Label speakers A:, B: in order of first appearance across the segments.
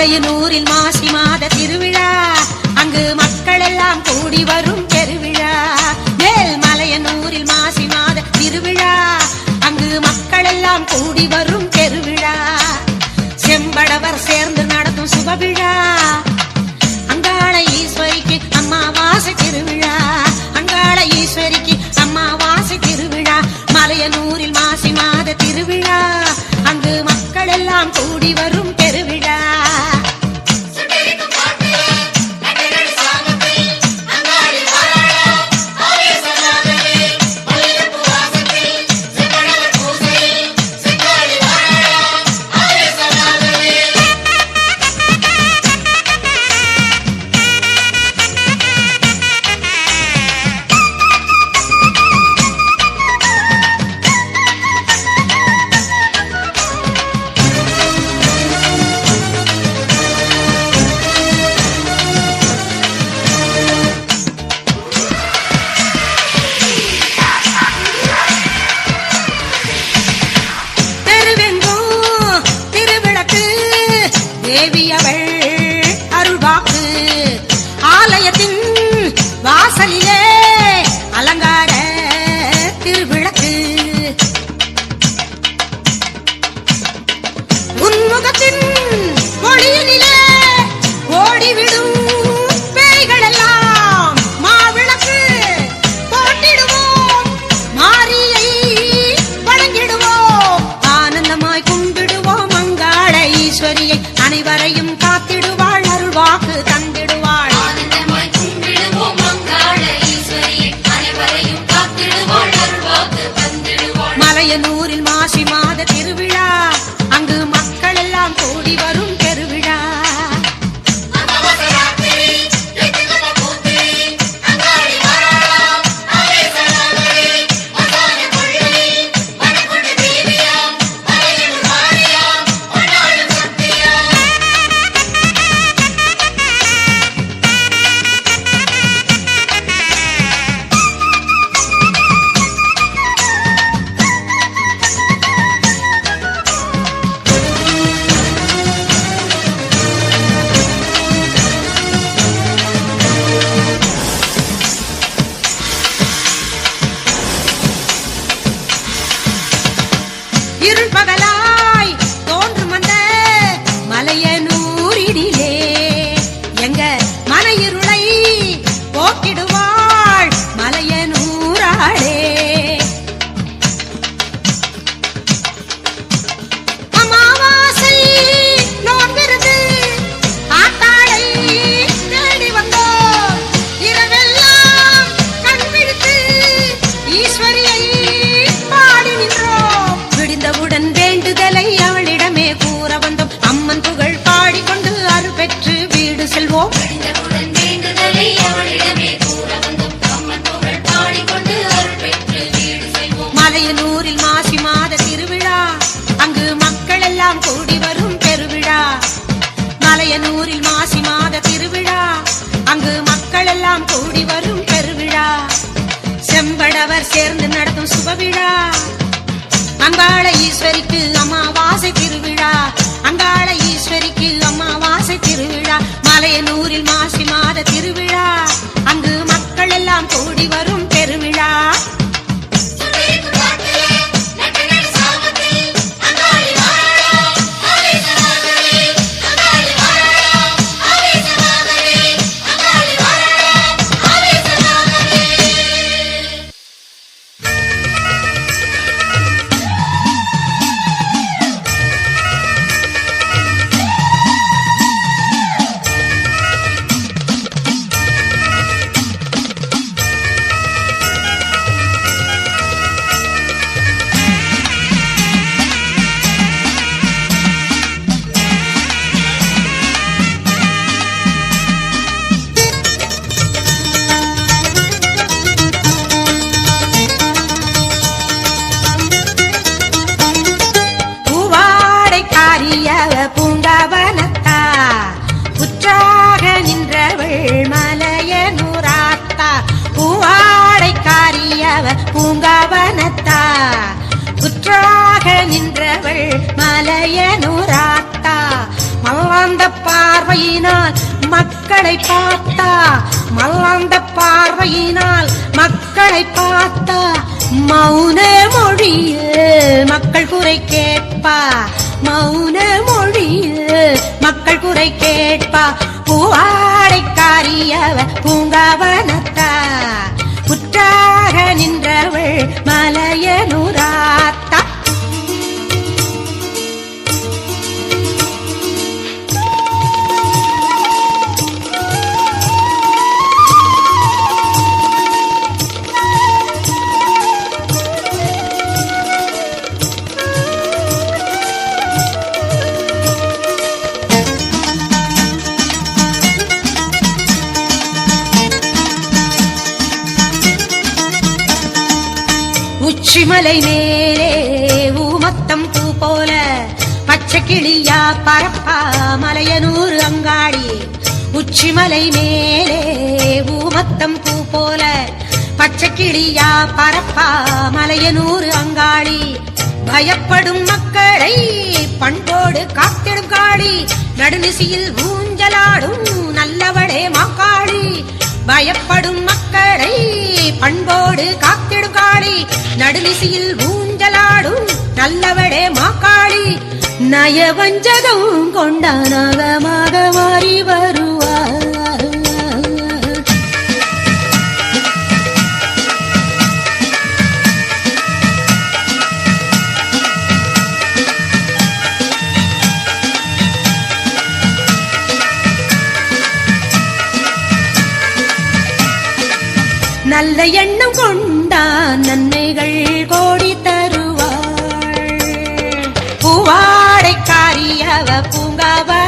A: மலையனூரில் மாசி மாத திருவிழா. அங்கு மக்கள் எல்லாம் கூடி வரும் பெருவிழா. மேல் மலையனூரில் மாசி மாத திருவிழா. அங்கு மக்கள் எல்லாம் கூடி வரும் பெருவிழா. செம்படவர் சேர்ந்து நடத்தும் சுபவிழா. அங்காள ஈஸ்வரிக்கு அம்மாவாசை திருவிழா. அங்காள ஈஸ்வரிக்கு அம்மாவாசை திருவிழா. மலையனூரில் மாசி மாத திருவிழா. அங்கு மக்கள் எல்லாம் கூடி வரும் உன்முகத்தின் ஒளியினிலே ஓடிவிடும் பேய்களெல்லாம். மாவிளக்கு போட்டிடுவோம் மாரியை வணங்கிடுவோம் ஆனந்தமாய் கும்பிடுவோம் அங்காள ஈஸ்வரியை. அனைவரையும் காத்திடுவாள் அருள்வாக்கு தந்திடுவாள்.
B: ஆனந்தமாய் கும்பிடுவோம் மங்காள ஈஸ்வரியை. அனைவரையும் காத்திடுவாள் அருள்வாக்கு தந்திடுவாள்.
A: மலையனூரில் மாசி மாத திருவிழா இருள் பகலாய் சேர்ந்து நடத்தும் சுப விழா. அங்காள ஈஸ்வரிக்கு அமாவாசை திருவிழா. அங்காள ஈஸ்வரிக்கு அமாவாசை திருவிழா. மலையனூரில் மாசி மாத திருவிழா. அங்கு மக்கள் எல்லாம் கூடி வரும் புற்றாக மல்லாந்த பார்வையினால் மக்களை பார்த்தா மல்லாந்த பார்வையினால் மக்களை பார்த்தா மௌன மொழியில் மக்கள் குறை கேட்பா மௌன மொழியில் மக்கள் குறை கேட்பா. பூவாடைக்காரியவ பூங்காவனத்தா புற்றாக நின்றவள் மலையனுராத்தா உச்சிமலை மேலே ஊமத்தம் பூ போல பச்சை கிளியா பரப்பா மலையனூர் அங்காடி. உச்சிமலை மேலே ஊமத்தம் பூ போல பச்சை கிளியா பரப்பா மலையனூர் அங்காடி. பயப்படும் மக்களை பண்போடு காத்திடும் காளி நடுநிசியில் ஊஞ்சலாடும் நல்லவளே மாக்காளி பயப்படும் மக்களை பண்போடு காத்திடும் காளி நடுநிசியில் ஊஞ்சலாடும் நல்லவளே மாக்காளி. நயவஞ்சகம் கொண்டானகமாக மாறி வருவார். நல்ல எண்ணம் கொண்டா நன்மைகள் கோடி தருவாள். பூவாடைக்காரியவ பூங்காவனத்தா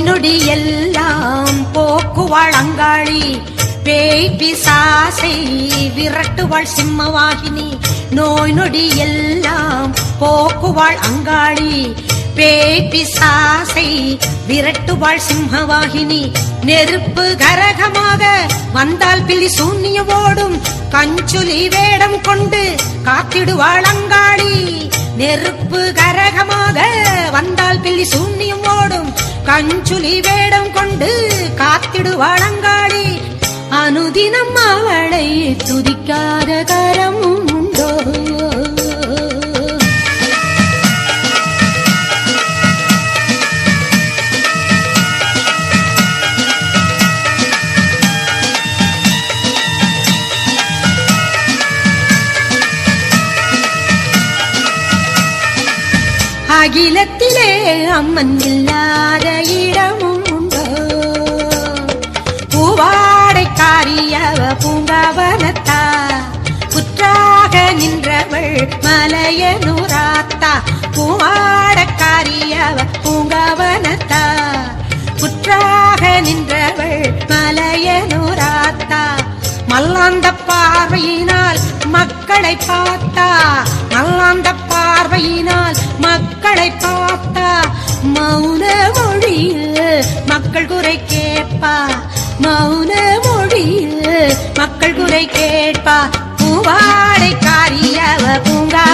A: நொடி எல்லாம் போக்குவாள் அங்காளி பேய் பிசாசை விரட்டுவாள் சிம்மவாகினி. நோய் நொடி எல்லாம் போக்குவாள் அங்காளி பேய் பிசாசை விரட்டுவாள் சிம்மவாகினி. நெருப்பு கரகமாக வந்தால் பிலி சூன்யம் ஓடும் கஞ்சுலி வேடம் கொண்டு காத்திடுவாள் அங்காளி. நெருப்பு கரகமாக வந்தால் பில்லி சூன்யம் ஓடும் கஞ்சுலி வேடம் கொண்டு காத்திடுவாள் அனுதினம் அவளை துதிக்காத கரமும் உண்டோ? அகிலத்திலே அம்மன் இல்லா மலையனூராத்தா பூவாடைக்காரியவ பூங்கவனத்தா. குற்றாக நின்றவள் மலையனூராத்தா. மல்லாந்த பார்வையினால் மக்களை பார்த்தா. மல்லாந்த பார்வையினால் மக்களை பார்த்தா. மௌன மொழியில் மக்கள் குறை கேட்பா. மௌன மொழியில் மக்கள் குறை கேட்பா. பூவா பூவாடைக்காரியவ பூங்காவனத்தா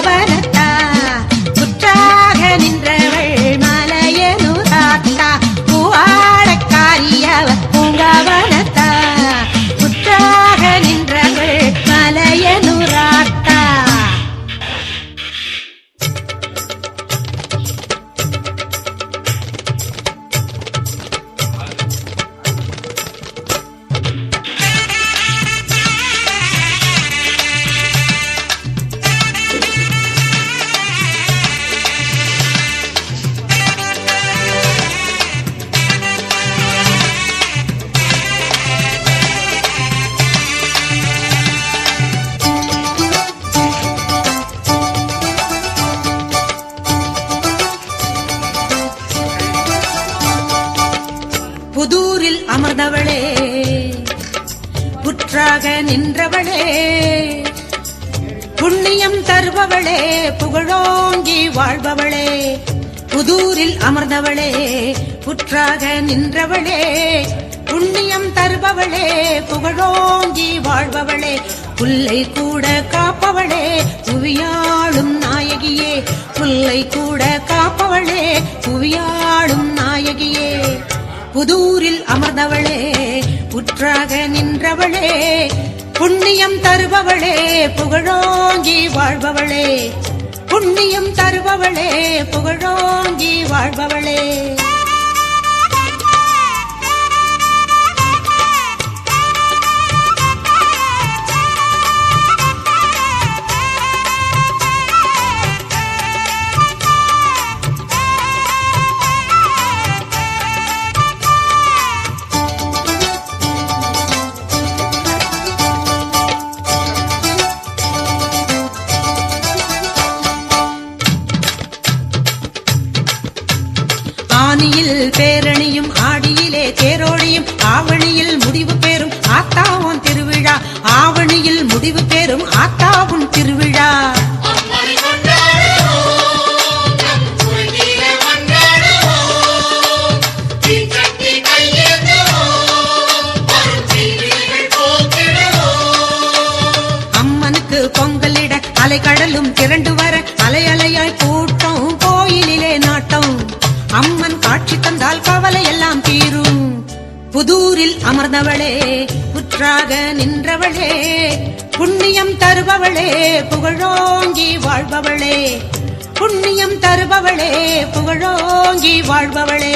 A: நின்றவளே. புண்ணியம் தருபவளே புகழோங்கி வாழ்பவளே. புதூரில் அமர்ந்தவளே புற்றாக நின்றவளே. புண்ணியம் தருபவளே புகழோங்கி வாழ்பவளே. புல்லை கூட காப்பவளே புவியாளும் நாயகியே. புல்லை கூட காப்பவளே புவியாளும் நாயகியே. புதூரில் அமர்ந்தவளே புற்றாக நின்றவளே. புண்ணியம் தருபவளே புகழோங்கி வாழ்பவளே. புண்ணியம் தருபவளே புகழோங்கி வாழ்பவளே. ஆனியில் பேரணியும் ஆடியிலே தேரோடியும் ஆவணியில் முடிவு பெறும் ஆத்தாவும் திருவிழா. ஆவணியில் முடிவு பெறும் ஆத்தாவும் திருவிழா.
B: அம்மனை
A: திரண்டு ஆனவளே புற்றாக நின்றவளே புண்ணியம் தருபவளே புகழோங்கி வாழ்பவளே. புண்ணியம் தருபவளே புகழோங்கி வாழ்பவளே.